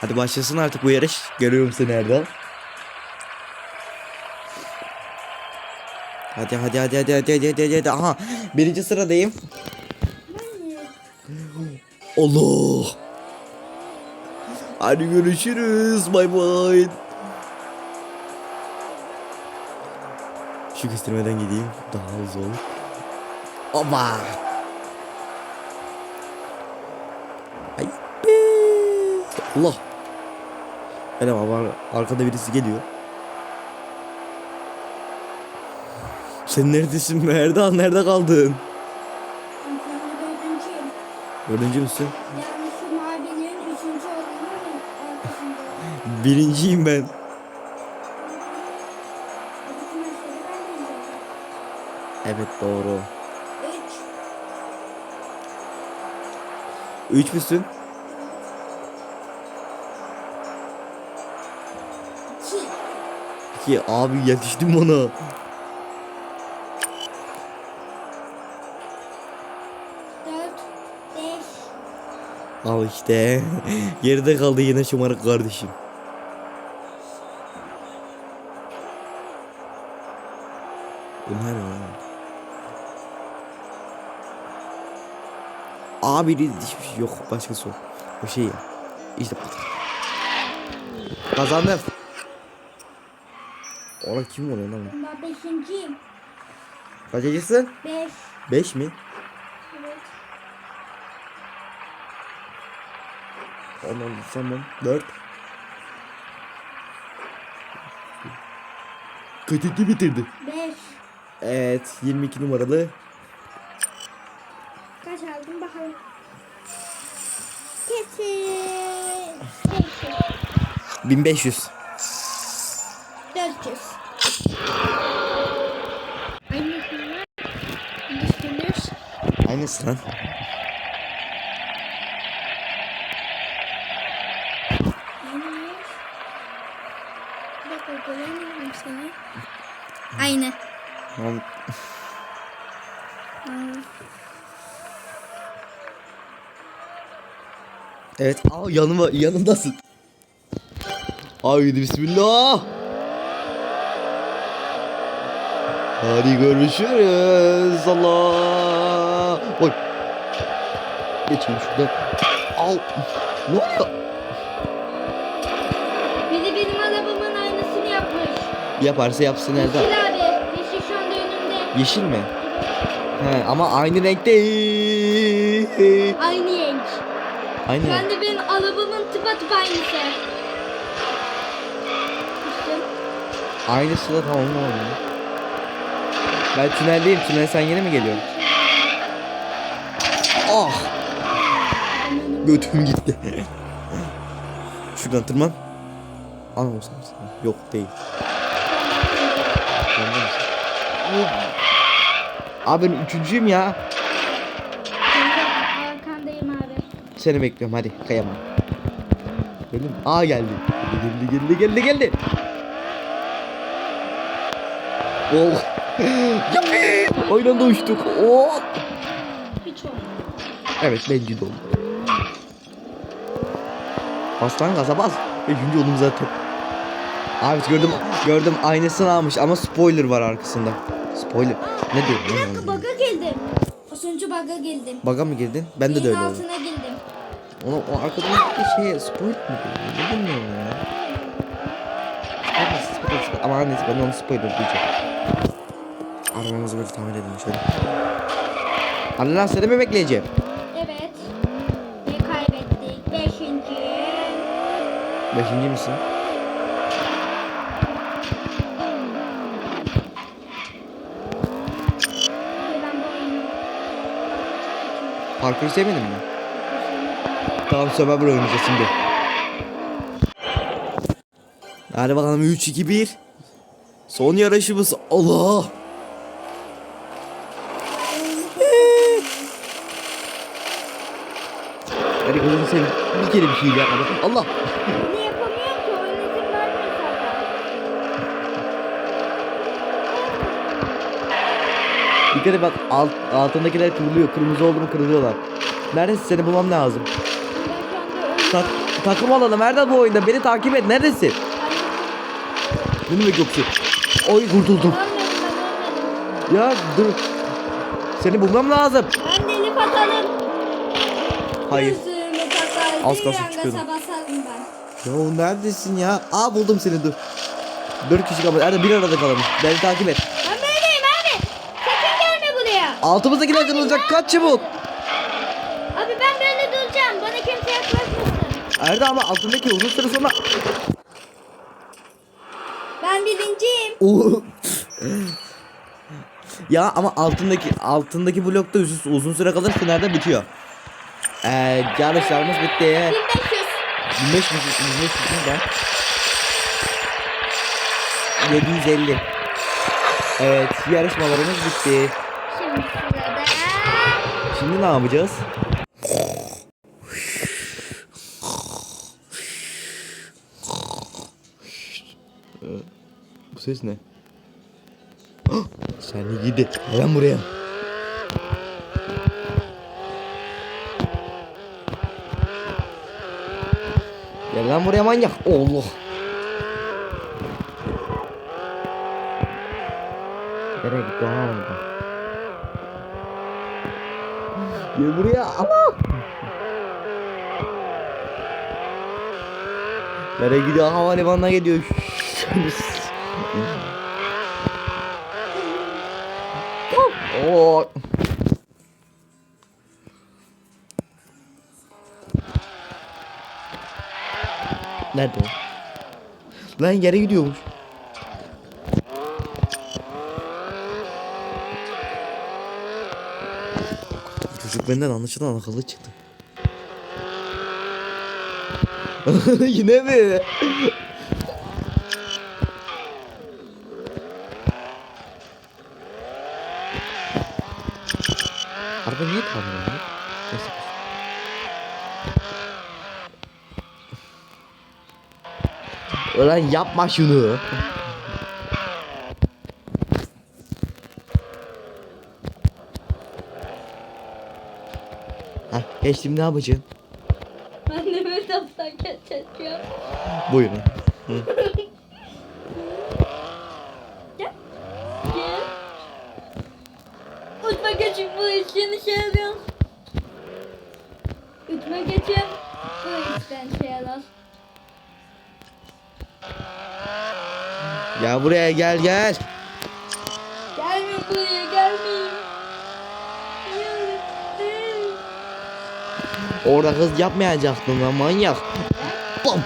Hadi başlasın artık bu yarış. Görüyorum seni Erdal. Hadi hadi hadi hadi hadi hadi hadi hadi. Aha birinci sıradayım. Allah. Hadi görüşürüz. Bay bay. Şu kestirmeden gideyim. Daha hızlı olur. Oba. Ay. Allah. Merhaba var arkada birisi geliyor. Sen neredesin be Erdal? Nerede kaldın? Dördüncü müsün? Yani şu mavinin üçüncü olduğunun arkasında. Birinciyim ben. Evet doğru. Üç. Üç müsün? Ki abi yetiştim bana. Al işte. Geride kaldı yine şımarık kardeşim. Bunlar ne? Abi hiçbir şey yok başkası o. O şey ya. İşte. Kazandım. Ola kim oluyor lan? Ben beşinciyim. Kaçıncısın? Beş. Beş mi? Evet. Ondan tamam. Dört. Kaçıncı bitirdi? Beş. Evet 22 numaralı. Kaç aldın bakalım. Kesin. Beş. 1500. Aynısı lan. Aynı. Lan Evet. Aa yanıma yanımdasın. Haydi bismillah. Hadi görüşürüz. Allah. Oy. Geçeyim şuradan. Al. Ne oluyor? Biri benim arabamın aynısını yapmış. Yaparsa yapsın Erdal. Yeşil abi. Yeşil şu anda önümde. Yeşil mi? He ama aynı renkte. Aynı renk. Aynı Şu anda benim arabamın tıpatıp aynısı. Aynısı da tamam oluyor? Ben tüneldeyim. Tünel sen yine mi geliyorsun? Ah! Götüm gitti. Şuradan tırman. Anlamışsın. Yok değil. Abi ben üçüncüyüm ya. Şimdi arkandayım abi. Seni bekliyorum hadi kayamam. Geldi mi? Aa geldi. Geldi geldi geldi geldi. Oh. Yapı. Aynı anda uçtuk. Oh. Hiç olmadı. Evet bence de oldu. Bas lan gaza bas. Üçüncü oldum zaten. Abi gördüm gördüm aynısını almış ama spoiler var arkasında. Spoiler. Ne diyor? Bir dakika baga girdim. Az önce baga girdim. Baga mı girdin? Ben de de öyle oldu. altına girdim. Ona o arkadaki şey spoiler mı diyor? Ne bilmiyorum ya. Ama neyse ben onu spoiler diyeceğim. Arabamızı böyle tamir edelim şöyle. Lan seni mi bekleyeceğim? Evet. Ve kaybettik. Beşinci. Beşinci misin? Ve ben bu oyunu. Parkuru sevmedin mi? Tamam Survivor oynayacağız şimdi. Hadi bakalım 3 2 1. Son yarışımız. Allah. Hadi kızım sen bir kere bir şey yapma. Allah. Bunu yapamıyorum ki. Oyun izin vermiyor zaten. Dikkat et bak alt, altındakiler kırılıyor. Kırmızı oldu mu kırılıyorlar. Neredesin seni bulmam lazım. Sak, takım olalım. Nerede bu oyunda? Beni takip et. Neredesin? Ne demek yoksun? Oy kurtuldum. Ya dur. Seni bulmam lazım. Ben de elif atalım. Hayır. Takar. Az kalsın bir çıkıyordum. ben. Ya neredesin ya? Aa buldum seni dur. Dört kişi kalmış. Nerede bir arada kalalım. Beni takip et. Ben böyleyim abi. Sakın gelme buraya. Altımızdakiler kırılacak. Kaç çabuk. Abi ben böyle duracağım. Bana kimse yaklaşmasın. Nerede ama altındaki uzun süre sonra. Ben birinciyim. Oo. ya ama altındaki altındaki blokta uzun, uzun süre kalırsa nerede bitiyor? Ee, yarışlarımız bitti. 1500. 15 mi? 15 mi ben? 750. Evet, yarışmalarımız bitti. Şimdi. Şimdi ne yapacağız? Bu ses ne? Sen gidi. Gel buraya. Lan buraya manyak. Allah. Nereye gitti ha orada? Gel buraya ama. Nereye gidiyor? Havalimanına gidiyor. Oo. Nerede o? Lan yere gidiyormuş. Çocuk benden anlaşılan akıllı çıktı. Yine mi? Araba niye kalmıyor ya? Neyse. Ulan yapma şunu. Hah geçtim ne yapacağım? Ben de böyle taptan çekiyorum. Buyurun. Gel. Gel. Uçma geçip bu işini şey yapıyor. Uçma geçip bu işten şey alır. Ya buraya gel gel. Gelme buraya gelmeyin. Gelme. Orada hız yapmayacaktın lan manyak. Bam.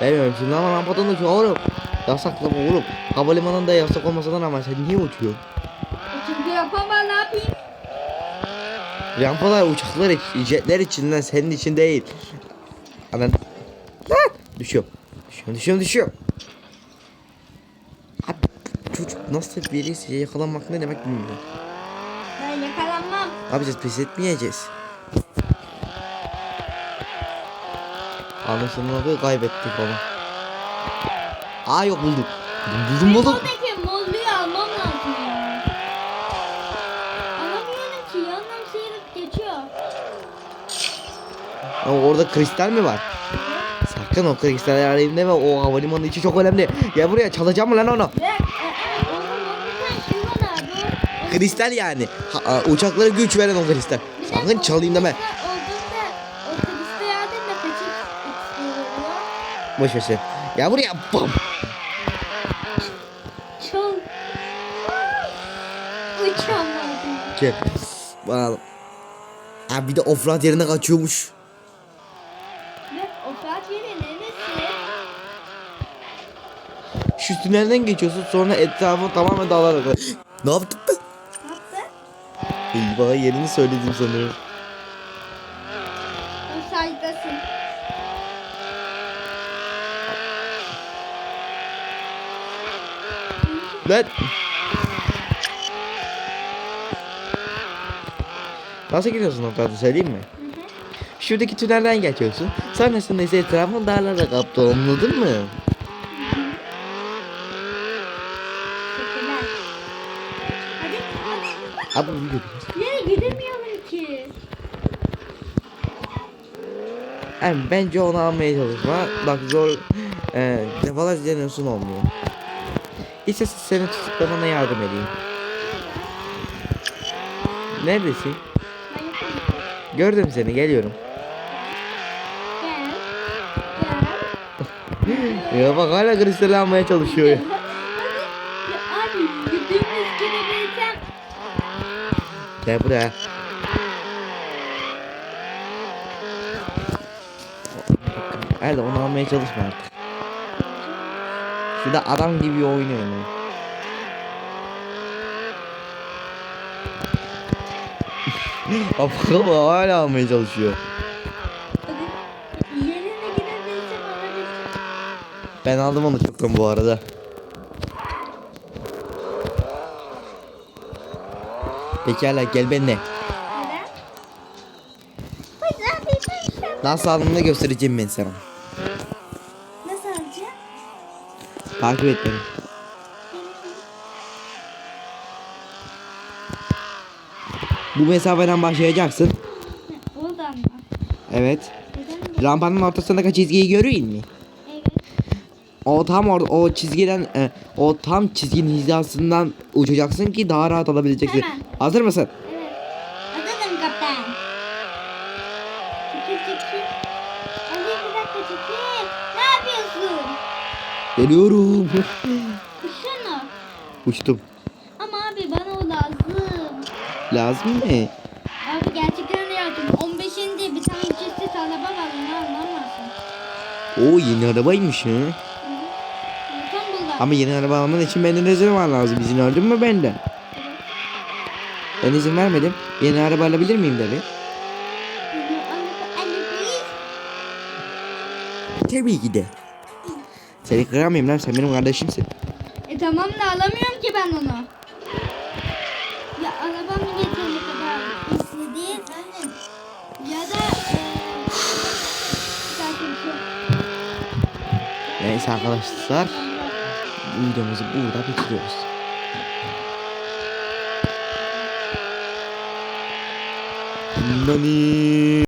Demiyorum şimdi ama rampadan uçuyor oğlum. Yasaklı bu oğlum. Havalimanında yasak olmasadan ama sen niye uçuyorsun? Çünkü yapamam ne yapayım? Rampalar uçaklar jetler için lan senin için değil. Anan. Lan! Düşüyorum. Düşüyorum düşüyorum düşüyorum. Abi çocuk nasıl birisi yakalanmak ne demek bilmiyorum. Ben yakalanmam. Yapacağız pes etmeyeceğiz. Anlaşılmadı kaybettik onu. Aa yok buldum. Buldum buldum buldum. Buradaki mozluyu almam lazım ya. Alamıyorum ki yandan sıyırıp geçiyor. Ama orada kristal mi var? Sakın o kristal arayayım deme o havalimanı içi çok önemli. Gel buraya çalacağım lan onu? E, e, şey. Kristal yani. Ha, uçaklara güç veren o kristal. Sakın çalayım deme. Boş ver sen. Gel buraya. Bam. Uçamadım. Gel. Bana. Ha bir de offroad yerine kaçıyormuş. Ve o saat yeri neresi? Şu tünelden geçiyorsun sonra etrafı tamamen dağlar. ne yaptın ben? Ne yaptı? Eyvah yerini söyledim sanırım. O saydasın. Lan. Nasıl gidiyorsun noktada söyleyeyim mi? Şuradaki tünelden geçiyorsun. Sonrasında ise etrafın dağlarla kaplı anladın mı? Abi onu da Nereye gidemiyorum ki. Yani bence onu almaya çalışma. Bak zor e, defalarca deniyorsun olmuyor. İstersen seni tutuklamana yardım edeyim. Neredesin? Gördüm seni geliyorum. Gel. Gel. ya bak hala kristal almaya çalışıyor. Gel buraya. Hadi onu almaya çalışma artık. Şurada adam gibi oynuyor. Bakalım hala almaya çalışıyor. alabilsem. Ben aldım onu çoktan bu arada. Pekala gel benimle. Nasıl aldığını göstereceğim ben sana. nasıl alacağım? Takip et beni. Bu mesafeden başlayacaksın. Buradan mı? Evet. Neden? Rampanın ortasındaki çizgiyi görüyor musun? O tam or o çizgiden e, o tam çizginin hizasından uçacaksın ki daha rahat alabileceksin. Hemen. Hazır mısın? Evet. Hazırım kaptan. Çekil çekil. Ali bir dakika çekil. Ne yapıyorsun? Geliyorum. Şunu. Uçtum. Ama abi bana o lazım. Lazım mı? Abi gerçekten lazım. 15. bir tane ücretsiz araba var. Ne anlamazsın. O yeni arabaymış ha. Ama yeni araba alman için benden izin var lazım. İzin aldın mı benden? Ben izin vermedim. Yeni araba alabilir miyim dedi. Tabii ki de. Seni kıramayayım lan sen benim kardeşimsin. E tamam da alamıyorum ki ben onu. Ya arabam yeteri kadar istedi. Ya da zaten çok. Neyse arkadaşlar. Videomuzu burada bitiriyoruz. Nani.